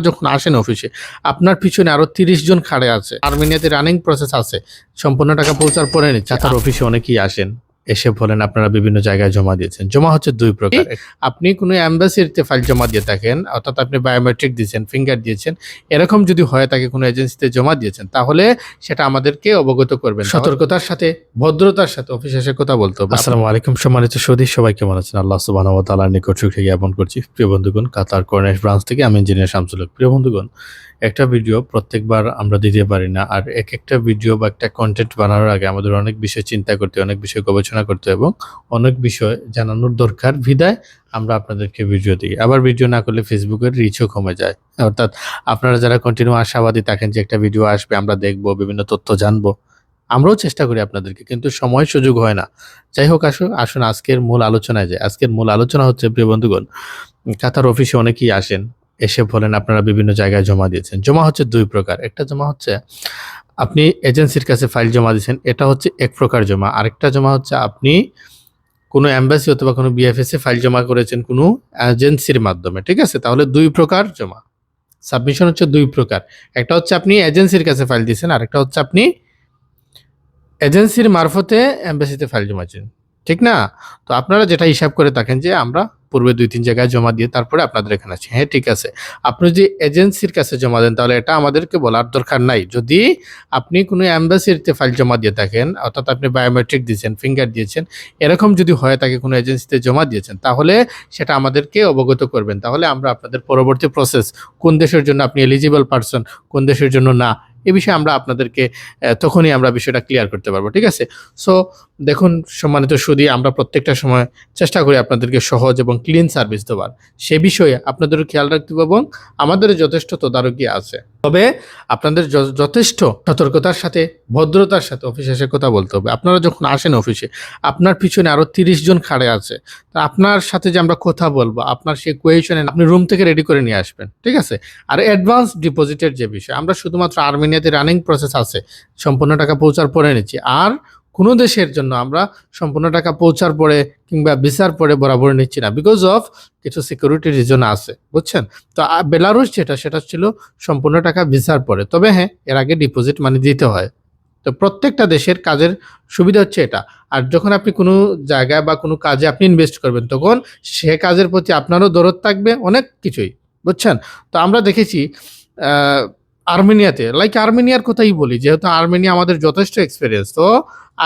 যখন আসেন অফিসে আপনার পিছনে আরও তিরিশ জন খাড়ে আছে। আর্মেনিয়াতে রানিং প্রসেস আছে। সম্পূর্ণ টাকা পৌঁছার পরে নিচ্ছে তার অফিসে অনেকেই আসেন। এসে বলেন আপনারা বিভিন্ন জায়গায় জমা দিয়েছেন। জমা হচ্ছে দুই প্রকার। আপনি কোনো অ্যাম্বাসিতে ফাইল জমা দিয়ে থাকেন অর্থাৎ আপনি বায়োমেট্রিক দিয়েছেন ফিঙ্গার দিয়েছেন এরকম যদি হয় তাকে কোনো এজেন্সিতে জমা দিয়েছেন তাহলে সেটা আমাদেরকে অবগত করবেন। সতর্কতার সাথে ভদ্রতার সাথে অফিসে এসে কথা বলতে হবে। আসসালামু আলাইকুম সম্মানিত সৌদি সবাই কেমন আছেন? আল্লাহ সুবহানাহু ওয়া তাআলার নিকট শুকরিয়া জ্ঞাপন করছি। প্রিয় বন্ধুগণ কাতার কর্নেশ ব্রাঞ্চ থেকে আমি ইঞ্জিনিয়ার শামসুল প্রিয় বন্ধুগণ একটা ভিডিও প্রত্যেকবার আমরা দিতে পারি না, আর এক একটা ভিডিও বা একটা কন্টেন্ট বানানোর আগে আমাদের অনেক বিষয় চিন্তা করতে অনেক বিষয় গবেষণা করতে এবং অনেক বিষয় জানানোর দরকার। বিদায়, আমরা আপনাদেরকে ভিডিও দিই। আবার ভিডিও না করলে ফেসবুকের রিচও কমে যায়। অর্থাৎ আপনারা যারা কন্টিনিউ আশাবাদী থাকেন যে একটা ভিডিও আসবে, আমরা দেখব, বিভিন্ন তথ্য জানব, আমরাও চেষ্টা করি আপনাদেরকে, কিন্তু সময় সুযোগ হয় না। যাই হোক আসুন আসুন আজকের মূল আলোচনায় যায় আজকের মূল আলোচনা হচ্ছে, প্রিয় বন্ধুগণ কাতার অফিসে অনেকেই আসেন। এসে বলেন, আপনারা বিভিন্ন জায়গায় জমা দিয়েছেন। জমা হচ্ছে দুই প্রকার। একটা জমা হচ্ছে, আপনি এজেন্সির কাছে ফাইল জমা দিয়েছেন, এটা হচ্ছে এক প্রকার জমা। আরেকটা জমা হচ্ছে, আপনি কোনো অ্যাম্বাসি অথবা কোনো বিএফএস ফাইল জমা করেছেন কোনো এজেন্সির মাধ্যমে, ঠিক আছে? তাহলে দুই প্রকার জমা। সাবমিশন হচ্ছে দুই প্রকার। একটা হচ্ছে আপনি এজেন্সির কাছে ফাইল দিয়েছেন, আরেকটা হচ্ছে আপনি এজেন্সির মারফতে অ্যাম্বাসিতে ফাইল জমাচ্ছেন ঠিক না? তো আপনারা যেটা হিসাব করে থাকেন যে আমরা পূর্বে দুই, তিন জায়গায় জমা দিয়ে তারপরে আপনাদের এখানে আছি হ্যাঁ ঠিক আছে। আপনি যদি এজেন্সির কাছে জমা দেন, তাহলে এটা আমাদেরকে বলার দরকার নাই। যদি আপনি কোনো অ্যাম্বাসিতে ফাইল জমা দিয়ে থাকেন, অর্থাৎ আপনি বায়োমেট্রিক দিয়েছেন ফিঙ্গার দিয়েছেন, এরকম যদি হয় তাকে কোনো এজেন্সিতে জমা দিয়েছেন, তাহলে সেটা আমাদেরকে অবগত করবেন। তাহলে আমরা আপনাদের পরবর্তী প্রসেস কোন দেশের জন্য আপনি এলিজিবল পারসন কোন দেশের জন্য না, এ বিষয়ে আমরা আপনাদেরকে তখনই আমরা বিষয়টা ক্লিয়ার করতে পারব। ঠিক আছে? সো দেখুন, সম্মানিত সুদী, আমরা প্রত্যেকটা সময় চেষ্টা করি আপনাদেরকে সহজ এবং ক্লিন সার্ভিস দেওয়ার। সে বিষয়ে আপনাদেরও খেয়াল রাখতে হবে এবং আমাদের যথেষ্ট তদারকি আছে। তবে আপনাদের যথেষ্ট সতর্কতার সাথে, ভদ্রতার সাথে অফিসে এসে কথা বলতে হবে। আপনারা যখন আসেন অফিসে আপনার পিছনে আরও তিরিশ জন খাড়ে আছে। তা আপনার সাথে যে আমরা কথা বলব, আপনার সেই কোয়েশনে আপনি রুম থেকে রেডি করে নিয়ে আসবেন, ঠিক আছে? আর অ্যাডভান্স ডিপোজিটের যে বিষয়, আমরা শুধুমাত্র আর্মেনিয়াতে রানিং প্রসেস আছে, সম্পূর্ণ টাকা পৌঁছার পরে নিচ্ছি। আর কোনো দেশের জন্য আমরা সম্পূর্ণ টাকা পৌঁছার পরে কিংবা ভিসার পরে বরাবর নিচ্ছি না বিকজ অফ কিছু সিকিউরিটি রিজন আছে, বুঝছেন? তো বেলারুস যেটা, সেটা ছিল সম্পূর্ণ টাকা ভিসার পরে। তবে হ্যাঁ এর আগে ডিপোজিট মানি দিতে হয়। তো, প্রত্যেকটা দেশের কাজের সুবিধা হচ্ছে এটা। আর যখন আপনি কোনো জায়গায় বা কোনো কাজে আপনি ইনভেস্ট করবেন, তখন সে কাজের প্রতি আপনারও দরদ থাকবে অনেক কিছুই, বুঝছেন? তো, আমরা দেখেছি আর্মেনিয়াতে লাইক আর্মেনিয়ার কথাই বলি, যেহেতু আর্মেনিয়া আমাদের যথেষ্ট এক্সপিরিয়েন্স তো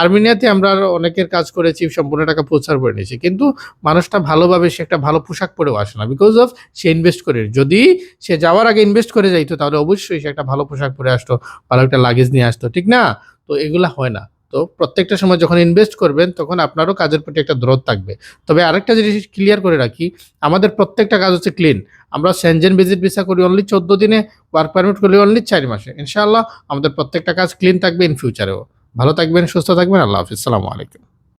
আর্মেনিয়াতে আমরা অনেকের কাজ করেছি, সম্পূর্ণ টাকা প্রচার করে নিয়েছি, কিন্তু মানুষটা ভালোভাবে সে একটা ভালো পোশাক পরেও আসে না বিকজ অফ সে ইনভেস্ট করে যদি সে যাওয়ার আগে ইনভেস্ট করে যাইতো, তাহলে অবশ্যই সে একটা ভালো পোশাক পরে আসতো, ভালো একটা লাগেজ নিয়ে আসতো, ঠিক না? তো এগুলা হয় না। তো প্রত্যেকটা সময় যখন ইনভেস্ট করবেন, তখন আপনারও কাজের প্রতি একটা দরদ থাকবে। তবে আরেকটা জিনিস ক্লিয়ার করে রাখি, আমাদের প্রত্যেকটা কাজ হচ্ছে ক্লিন আমরা সেনজেন ভিজিট ভিসা করি অনলি চোদ্দ দিনে ওয়ার্ক পারমিট করি অনলি চার মাসে। ইনশাআল্লাহ আমাদের প্রত্যেকটা কাজ ক্লিন থাকবে ইন ফিউচারেও ভালো থাকবেন, সুস্থ থাকবেন, আল্লাহ হাফিজ। সালামু আলাইকুম।